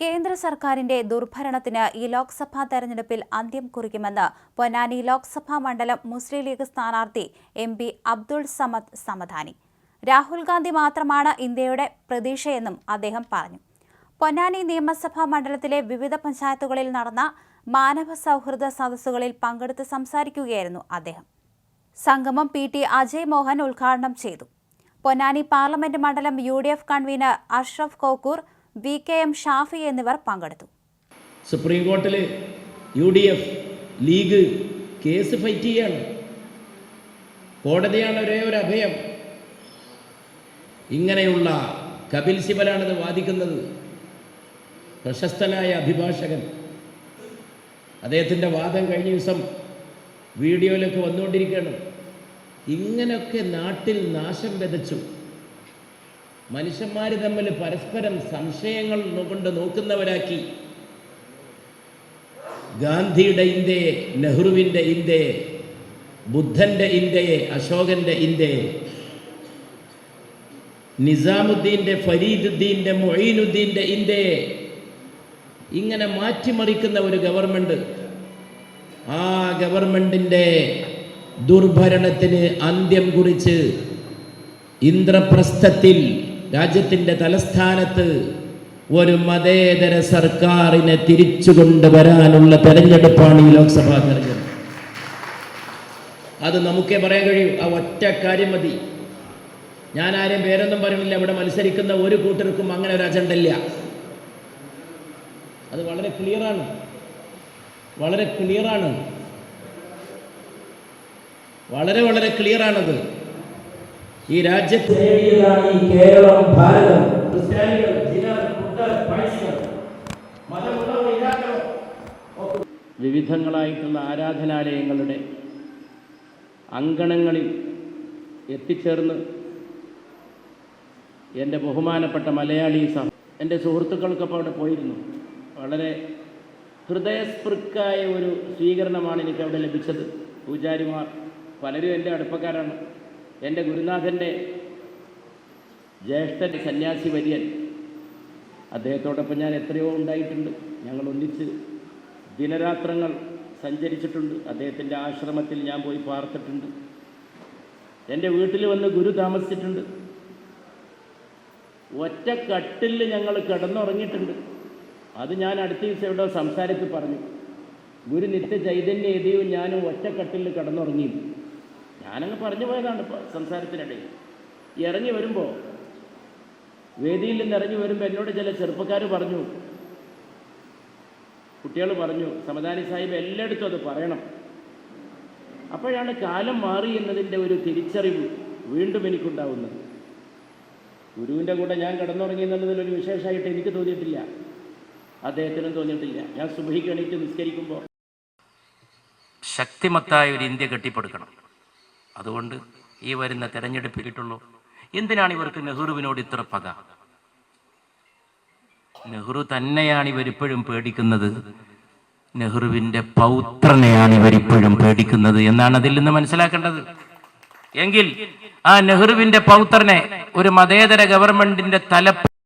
കേന്ദ്ര സർക്കാരിന്റെ ദുർഭരണത്തിന് ഈ ലോക്സഭാ തെരഞ്ഞെടുപ്പിൽ അന്ത്യം കുറിക്കുമെന്ന് പൊന്നാനി ലോക്സഭാ മണ്ഡലം മുസ്ലിം ലീഗ് സ്ഥാനാർത്ഥി എം പി അബ്ദുൾ സമദ് സമധാനി രാഹുൽ ഗാന്ധി മാത്രമാണ് ഇന്ത്യയുടെ പ്രതീക്ഷയെന്നും അദ്ദേഹം പറഞ്ഞു. പൊന്നാനി നിയമസഭാ മണ്ഡലത്തിലെ വിവിധ പഞ്ചായത്തുകളിൽ നടന്ന മാനവ സൗഹൃദ സദസ്സുകളിൽ പങ്കെടുത്ത് സംസാരിക്കുകയായിരുന്നു അദ്ദേഹം. സംഗമം പി ടി അജയ് മോഹൻ ഉദ്ഘാടനം ചെയ്തു. പൊന്നാനി പാർലമെന്റ് മണ്ഡലം U D F convener Ashraf Kokkur V K M Shafi എന്നിവർ പങ്കെടുത്തു. സുപ്രീം കോർട്ടിൽ U D F league case fight ചെയ്യാണ്. കോടതിയാണ് ഒരേ ഒരു അഭയം. ഇങ്ങനെയുള്ള കപിൽ സിബലാണിത് വാദിക്കുന്നത്. പ്രശസ്തനായ അഭിഭാഷകൻ. അദ്ദേഹത്തിന്റെ വാദം കഴിഞ്ഞ ദിവസം വീഡിയോയിലൊക്കെ വന്നുകൊണ്ടിരിക്കുകയാണ്. ഇങ്ങനെയൊക്കെ നാട്ടിൽ നാശം വിതച്ചു. മനുഷ്യന്മാർ തമ്മിൽ പരസ്പരം സംശയങ്ങൾ കൊണ്ട് നോക്കുന്നവരാക്കി. ഗാന്ധിയുടെ ഇന്ത്യയെ നെഹ്റുവിന്റെ ഇന്ത്യയെ ബുദ്ധന്റെ ഇന്ത്യയെ അശോകന്റെ ഇന്ത്യയെ നിസാമുദ്ദീന്റെ ഫരീദുദ്ദീന്റെ മൊയ്നുദ്ദീന്റെ ഇന്ത്യയെ ഇങ്ങനെ മാറ്റിമറിക്കുന്ന ഒരു ഗവൺമെന്റ് ആ ഗവൺമെന്റിന്റെ ദുർഭരണത്തിന് അന്ത്യം കുറിച്ച് ഇന്ദ്രപ്രസ്ഥത്തിൽ രാജ്യത്തിന്റെ തലസ്ഥാനത്ത് ഒരു മതേതര സർക്കാരിനെ തിരിച്ചു കൊണ്ടുവരാനുള്ള തെരഞ്ഞെടുപ്പാണ് ഈ ലോക്സഭാ തെരഞ്ഞെടുപ്പ്. അത് നമുക്കേ പറയാൻ കഴിയൂ. ആ ഒറ്റ കാര്യം മതി. ഞാൻ ആരെയും പേരൊന്നും പറയുന്നില്ല. ഇവിടെ മത്സരിക്കുന്ന ഒരു കൂട്ടർക്കും അങ്ങനെ ഒരു അജണ്ട ഇല്ല. അത് വളരെ ക്ലിയറാണ് വളരെ ക്ലിയറാണ് വളരെ വളരെ ക്ലിയറാണത് ഈ രാജ്യത്ത് ഈ കേരളം ഭാരതം ക്രിസ്ത്യാനികൾ ജിനർ ബുദ്ധർ വിവിധങ്ങളായിട്ടുള്ള ആരാധനാലയങ്ങളുടെ അങ്കണങ്ങളിൽ എത്തിച്ചേർന്ന് എന്റെ ബഹുമാനപ്പെട്ട മലയാളി സഹ എന്റെ സുഹൃത്തുക്കൾക്കൊപ്പം അവിടെ പോയിരുന്നു. വളരെ ഹൃദയസ്പൃക്കായ ഒരു സ്വീകരണമാണ് എനിക്ക് അവിടെ ലഭിച്ചത്. പൂജാരിമാർ പലരും എന്റെ അടുപ്പക്കാരാണ്. എന്റെ ഗുരുനാഥന്റെ ജ്യേഷ്ഠൻ സന്യാസി വര്യൻ. അദ്ദേഹത്തോടൊപ്പം ഞാൻ എത്രയോ ഉണ്ടായിട്ടുണ്ട്. ഞങ്ങൾ ഒന്നിച്ച് ദിനരാത്രങ്ങൾ സഞ്ചരിച്ചിട്ടുണ്ട്. അദ്ദേഹത്തിന്റെ ആശ്രമത്തിൽ ഞാൻ പോയി പാർത്തിട്ടുണ്ട്. എന്റെ വീട്ടിൽ വന്ന് ഗുരു താമസിച്ചിട്ടുണ്ട്. ഒറ്റ കട്ടിൽ ഞങ്ങൾ കിടന്നുറങ്ങിയിട്ടുണ്ട്. അത് ഞാൻ അടുത്ത ദിവസം എവിടെ സംസാരത്തിൽ പറഞ്ഞു. ഗുരു നിത്യ ചൈതന്യ എതിയും ഞാനും ഒറ്റ കട്ടിൽ കിടന്നുറങ്ങി ഞാനങ്ങ് പറഞ്ഞു പോയതാണ് സംസാരത്തിനിടയിൽ ഇറങ്ങി വരുമ്പോൾ വേദിയിൽ നിന്ന് ഇറങ്ങി വരുമ്പോൾ എന്നോട് ചില ചെറുപ്പക്കാർ പറഞ്ഞു. കുട്ടികൾ പറഞ്ഞു സമദാനി സാഹിബ് എല്ലായിടത്തും അത് പറയണം. അപ്പോഴാണ് കാലം മാറി എന്നതിന്റെ ഒരു തിരിച്ചറിവ് വീണ്ടും എനിക്കുണ്ടാവുന്നത്. ഗുരുവിന്റെ കൂടെ ഞാൻ കിടന്നുറങ്ങി എന്നുള്ളതിലൊരു വിശേഷമായിട്ട് എനിക്ക് തോന്നിയിട്ടില്ല. അദ്ദേഹത്തിനും തോന്നിയിട്ടില്ല. ഞാൻ സുബഹിക്ക് നിസ്കരിക്കുമ്പോൾ ശക്തിമത്തായ ഒരു ഇന്ത്യ കെട്ടിപ്പടുക്കണം. അതുകൊണ്ട് ഈ വരുന്ന തെരഞ്ഞെടുപ്പ് കിട്ടുള്ളൂ എന്തിനാണ് ഇവർക്ക് നെഹ്റുവിനോട് ഇത്ര പക? നെഹ്റു തന്നെയാണ് ഇവരിപ്പോഴും പേടിക്കുന്നത്. നെഹ്റുവിന്റെ പൗത്രനെയാണ് ഇവരിപ്പോഴും പേടിക്കുന്നത് എന്നാണ് അതിൽ നിന്ന് മനസ്സിലാക്കേണ്ടത്. എങ്കിൽ ആ നെഹ്റുവിന്റെ പൗത്രനെ ഒരു മതേതര ഗവൺമെന്റിന്റെ തല